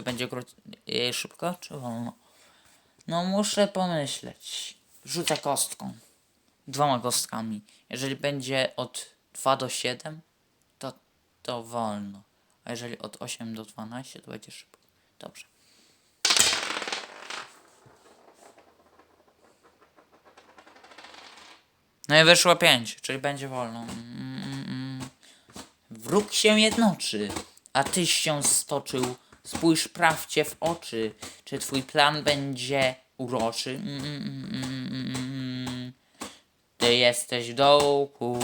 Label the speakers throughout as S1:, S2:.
S1: to będzie yy, szybko czy wolno? No muszę pomyśleć. Rzucę kostką. Dwoma kostkami. Jeżeli będzie od 2 do 7, to, to wolno. A jeżeli od 8 do 12, to będzie szybko. Dobrze. No i wyszło 5, czyli będzie wolno. Mm, mm. Wróg się jednoczy, a tyś się stoczył. Spójrz prawdzie w oczy, czy twój plan będzie uroczy. Mm, mm, mm, mm. Ty jesteś w dołku,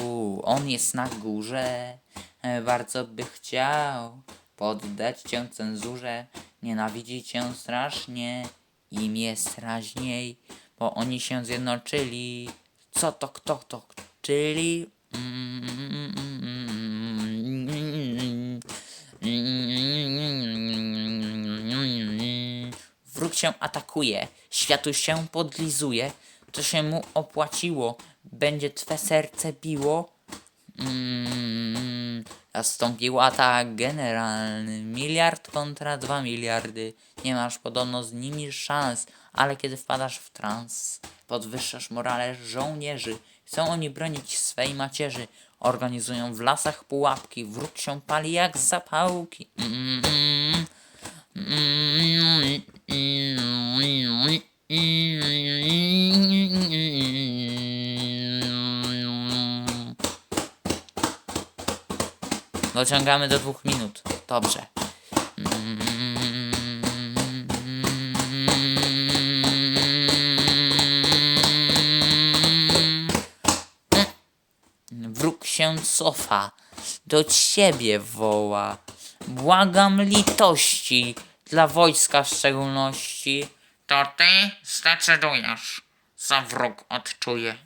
S1: on jest na górze. E, Bardzo by chciał poddać cię cenzurze. Nienawidzi cię strasznie, im jest raźniej, bo oni się zjednoczyli. Co to, kto to, czyli? Wróg się atakuje, światu się podlizuje, to się mu opłaciło, będzie twe serce biło. Mm, Nastąpił atak generalny, miliard kontra dwa miliardy. Nie masz podobno z nimi szans, ale kiedy wpadasz w trans, podwyższasz morale żołnierzy. Chcą oni bronić swej macierzy. Organizują w lasach pułapki, wróg się pali jak zapałki. Mm, mm, mm. Dociągamy do dwóch minut. Dobrze. Wróg się cofa, do ciebie woła. Błagam litości, dla wojska w szczególności. To ty zdecydujesz, co wróg odczuje.